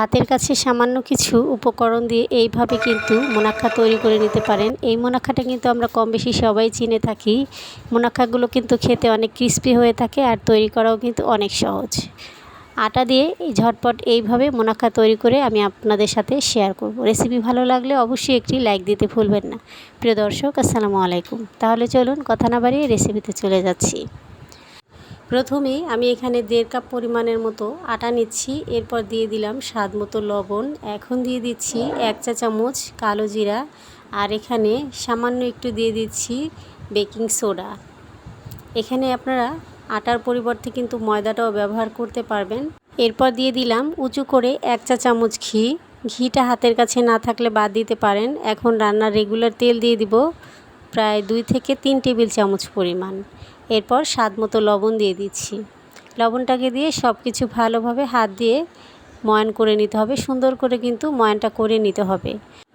হাতের কাছে সামান্য কিছু উপকরণ দিয়ে এইভাবে কিন্তু মোনাক্ষা তৈরি করে নিতে পারেন। এই মোনাক্ষাটা কিন্তু আমরা কম বেশি সবাই চিনে থাকি। মোনাক্ষাগুলো কিন্তু খেতে অনেক ক্রিস্পি হয়ে থাকে আর তৈরি করাও কিন্তু অনেক সহজ। আটা দিয়ে এই ঝটপট এইভাবে মোনাক্ষা তৈরি করে আমি আপনাদের সাথে শেয়ার করব। রেসিপি ভালো লাগলে অবশ্যই একটি লাইক দিতে ভুলবেন না। প্রিয় দর্শক, আসসালামু আলাইকুম। তাহলে চলুন কথা না বাড়িয়ে রেসিপিতে চলে যাচ্ছি। প্রথমে আমি এখানে দেড় কাপ পরিমাণের মতো আটা নিচ্ছি, এরপর দিয়ে দিলাম স্বাদ মতো লবণ। এখন দিয়ে দিচ্ছি এক চা চামচ কালো জিরা, আর এখানে সামান্য একটু দিয়ে দিচ্ছি বেকিং সোডা। এখানে আপনারা আটার পরিবর্তে কিন্তু ময়দাটাও ব্যবহার করতে পারবেন। এরপর দিয়ে দিলাম উঁচু করে এক চা চামচ ঘি। ঘিটা হাতের কাছে না থাকলে বাদ দিতে পারেন। এখন রান্নার রেগুলার তেল দিয়ে দিব। প্রায় দুই থেকে তিন টেবিল চামচ পরিমাণ। এরপর স্বাদ মতো লবণ দিয়ে দিচ্ছি। লবণটাকে দিয়ে সব কিছু ভালোভাবে হাত দিয়ে ময়ন করে নিতে হবে। সুন্দর করে কিন্তু ময়নটা করে নিতে হবে।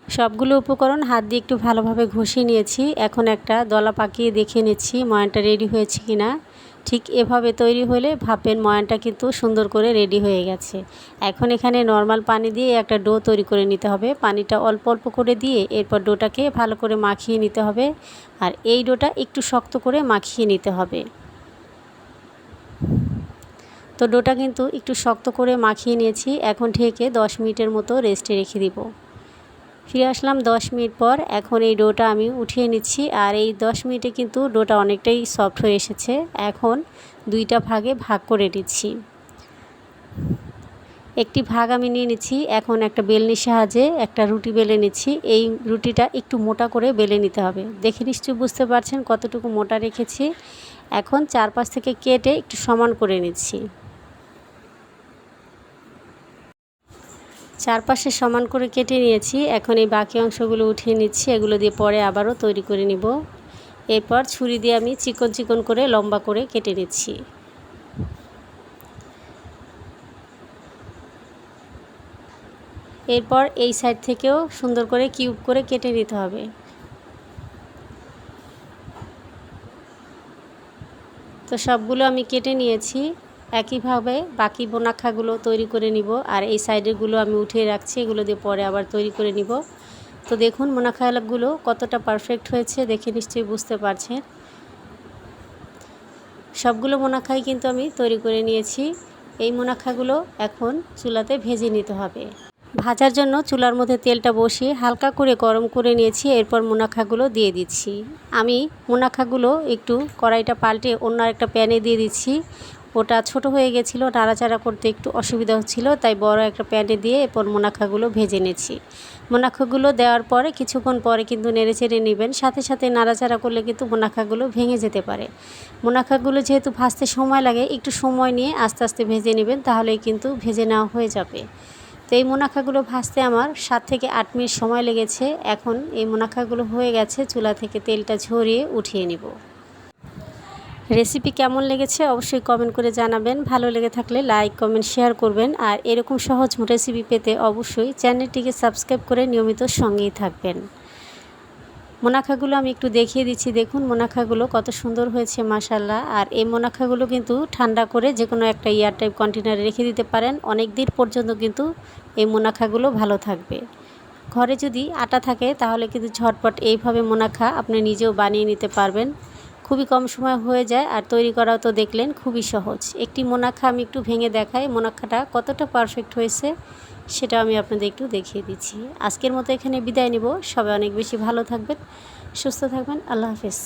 সবগুলো উপকরণ হাত দিয়ে একটু ভালোভাবে ঘষে নিয়েছি। এখন একটা দলা পাকিয়ে দেখে নিচ্ছি ময়নটা রেডি হয়েছে কি না ঠিক এভাবে তৈরি হলে ভাপের ময়ানটা কিন্তু সুন্দর করে রেডি হয়ে গেছে। এখন এখানে নর্মাল পানি দিয়ে একটা ডো তৈরি করে নিতে হবে। পানিটা অল্প অল্প করে দিয়ে এরপর ডোটাকে ভালো করে মাখিয়ে নিতে হবে। আর এই ডোটা একটু শক্ত করে মাখিয়ে নিতে হবে। তো ডোটা কিন্তু একটু শক্ত করে মাখিয়ে নিয়েছি। এখন ঢেকে দশ মিনিটের মতো রেস্টে রেখে দিব। ফিরে আসলাম দশ মিনিট পর। এখন এই ডোটা আমি উঠিয়ে নিচ্ছি আর এই দশ মিনিটে কিন্তু ডোটা অনেকটাই সফট হয়ে এসেছে। এখন দুইটা ভাগে ভাগ করে নিচ্ছি। একটি ভাগ আমি নিয়ে নিচ্ছি। এখন একটা বেলনির সাহায্যে একটা রুটি বেলে নিচ্ছি। এই রুটিটা একটু মোটা করে বেলে নিতে হবে। দেখে নিশ্চয়ই বুঝতে পারছেন কতটুকু মোটা রেখেছি। এখন চারপাশ থেকে কেটে একটু সমান করে নিচ্ছি। চারপাশে সমান করে কেটে নিয়েছি। এখন এই বাকি অংশগুলো উঠিয়ে নিচ্ছি। এগুলো দিয়ে পরে আবারও তৈরি করে নিব। এরপর ছুরি দিয়ে আমি চিকন চিকন করে লম্বা করে কেটে নিচ্ছি। এরপর এই সাইড থেকেও সুন্দর করে কিউব করে কেটে নিতে হবে। তো সবগুলো আমি কেটে নিয়েছি। একইভাবে বাকি বোনাখাগুলো তৈরি করে নিব, আর এই সাইডেরগুলো আমি উঠিয়ে রাখছি, এগুলো দিয়ে পরে আবার তৈরি করে নিব। তো দেখুন মোনাখাগুলো কতটা পারফেক্ট হয়েছে, দেখে নিশ্চয়ই বুঝতে পারছেন। সবগুলো মোনাখাই কিন্তু আমি তৈরি করে নিয়েছি। এই মোনাখাগুলো এখন চুলাতে ভেজে নিতে হবে। ভাজার জন্য চুলার মধ্যে তেলটা বসিয়ে হালকা করে গরম করে নিয়েছি, এরপর মুনাখাগুলো দিয়ে দিচ্ছি। আমি মুনাখাগুলো একটু কড়াইটা পাল্টে অন্য একটা প্যানে দিয়ে দিচ্ছি। ওটা ছোট হয়ে গেছিল, নাড়াচাড়া করতে একটু অসুবিধা হচ্ছিল, তাই বড় একটা প্যানে দিয়ে এরপর মোনাখাগুলো ভেজে নেছি মোনাখাগুলো দেওয়ার পরে কিছুক্ষণ পরে কিন্তু নেড়ে চেড়ে নেবেন, সাথে সাথে নাড়াচাড়া করলে কিন্তু মোনাখাগুলো ভেঙে যেতে পারে। মোনাখাগুলো যেহেতু ভাজতে সময় লাগে, একটু সময় নিয়ে আস্তে আস্তে ভেজে নেবেন, তাহলেই কিন্তু ভেজে নেওয়া হয়ে যাবে। তো এই মোনাখাগুলো ভাজতে আমার সাত থেকে আট মিনিট সময় লেগেছে, এখন এই মোনাখাগুলো হয়ে গেছে, চুলা থেকে তেলটা ঝরিয়ে উঠিয়ে নিব। রেসিপি কেমন লেগেছে অবশ্যই কমেন্ট করে জানাবেন। ভালো লেগে থাকলে লাইক কমেন্ট শেয়ার করবেন। আর এরকম সহজ রেসিপি পেতে অবশ্যই চ্যানেলটিকে সাবস্ক্রাইব করে নিয়মিত সঙ্গেই থাকবেন। মোনাখাগুলো আমি একটু দেখিয়ে দিচ্ছি। দেখুন, মোনাখাগুলো কত সুন্দর হয়েছে মাসাল্লাহ আর এই মোনাখাগুলো কিন্তু ঠান্ডা করে যে কোনো একটা ইয়ার টাইপ কন্টেনারে রেখে দিতে পারেন। অনেক দিন পর্যন্ত কিন্তু এই মোনাখাগুলো ভালো থাকবে। ঘরে যদি আটা থাকে, তাহলে কিন্তু ঝটপট এইভাবে মোনাখা আপনি নিজেও বানিয়ে নিতে পারবেন। খুবই কম সময় হয়ে যায় আর তৈরি করাও তো দেখলেন খুবই সহজ। একটি মোনাখা আমি একটু ভেঙে দেখাই মোনাখাটা কতটা পারফেক্ট হয়েছে সেটা আমি আপনাদের একটু দেখিয়ে দিচ্ছি। আজকের মতো এখানে বিদায় নেব। সবাই অনেক বেশি ভালো থাকবেন, সুস্থ থাকবেন। আল্লাহ হাফেজ।